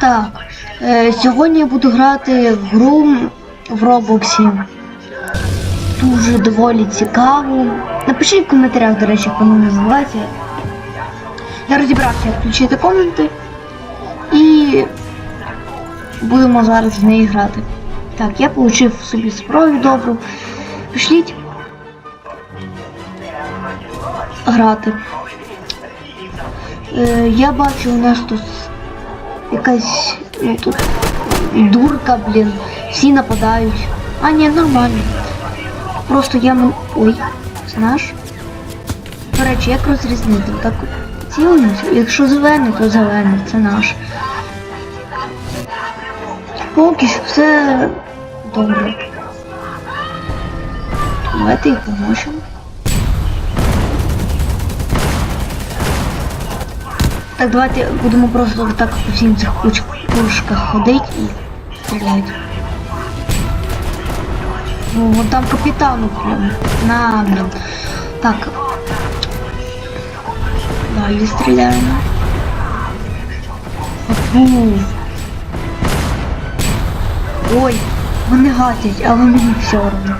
Так, е, сьогодні я буду грати в гру в Роблоксі. Дуже доволі цікаво. Напишіть в коментарях, до речі, як вона називається. Я розібрався, як включити коменти. І будемо зараз в неї грати. Так, я отримав собі зброю добру. Пішліть грати. Е, я бачу, у нас тут якась ну, тут дурка, блін. Всі нападають. А, ні, нормально. Просто я мен... Ой, знаєш? До речі, як розрізнити? Так цілимось. Якщо зелений, то зелений, це наш. Поки що все добре. Давайте їх поможемо. Так, давайте будемо просто так по всім цих кушках ходити і стріляти. Ну, вон там капітану прям. На, блін. Так. Далі стріляємо. Фу. Ой, вони гатять, але мені все одно.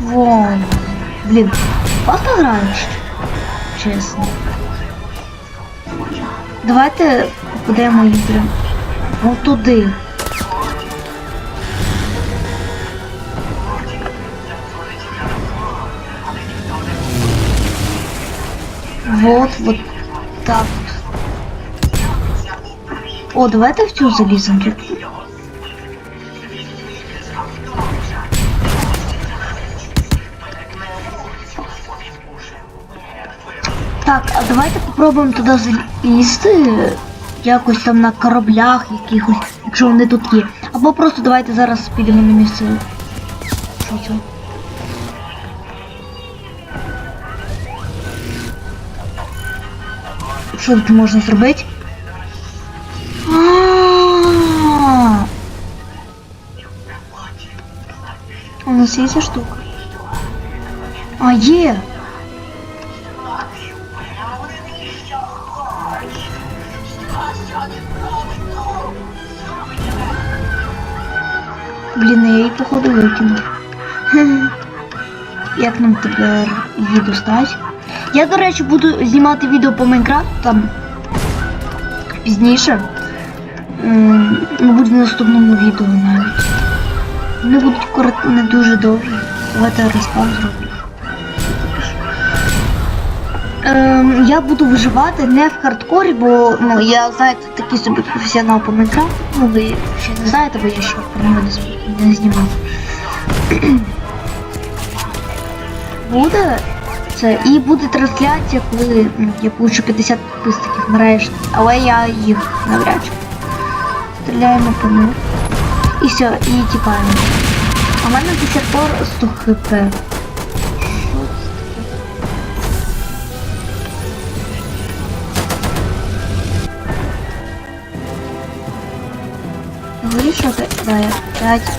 Вон. Блін, класно граєш? Чесно. Давайте їм прям от туди. Вот, вот так. О, давайте в цю заліземо. Так, а давайте попробуємо туди залізти якось там на кораблях якихось, якщо вони тут є. Або просто давайте зараз підемо на місце. Що це? Що тут можна зробити? А-а-а! У нас є ця штука. А, є! Блін, я її походу викинув. Як нам тепер її достати? Я, до речі, буду знімати відео по Майнкрафту там пізніше. Мабуть, в наступному відео навіть. Вони будуть корот... не дуже довгі. Давайте респаун зроблю. Ем, я буду виживати не в хардкорі, бо ну я знаєте такий собі професіонал по Майнкрафту. Ну ви ще не знаєте, бо я ще про нього не, не знімав. буде це і буде трансляція, коли ну, я получу 50 підписників нарешті, але я їх навряд чи. Стріляємо по них. І все, і тікаємо. А в мене до сих пор 100 хп. Говори, що ти грає? П'ять.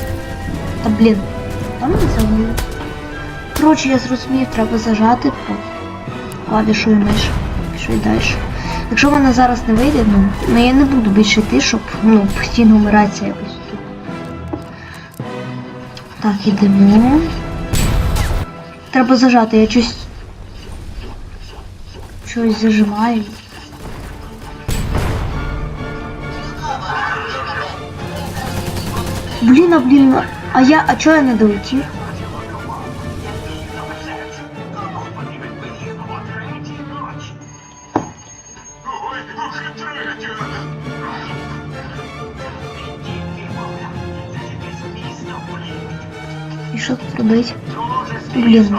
Та блін. Там не забув. Коротше, я зрозумів, треба зажати по клавішу і миш. Пішли далі. Якщо вона зараз не вийде, ну, ну я не буду більше йти, щоб ну, постійно вмиратися якось тут. Так, ідемо. Треба зажати, я щось. Щось зажимаю. Блін, а блін, а я, а чого я не долетів? І що тут робити? Блін.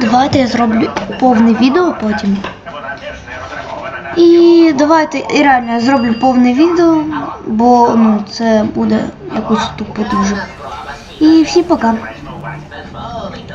Давайте я зроблю повне відео потім. І давайте і реально я зроблю повне відео, бо ну це буде якось тупо дуже. І всім пока.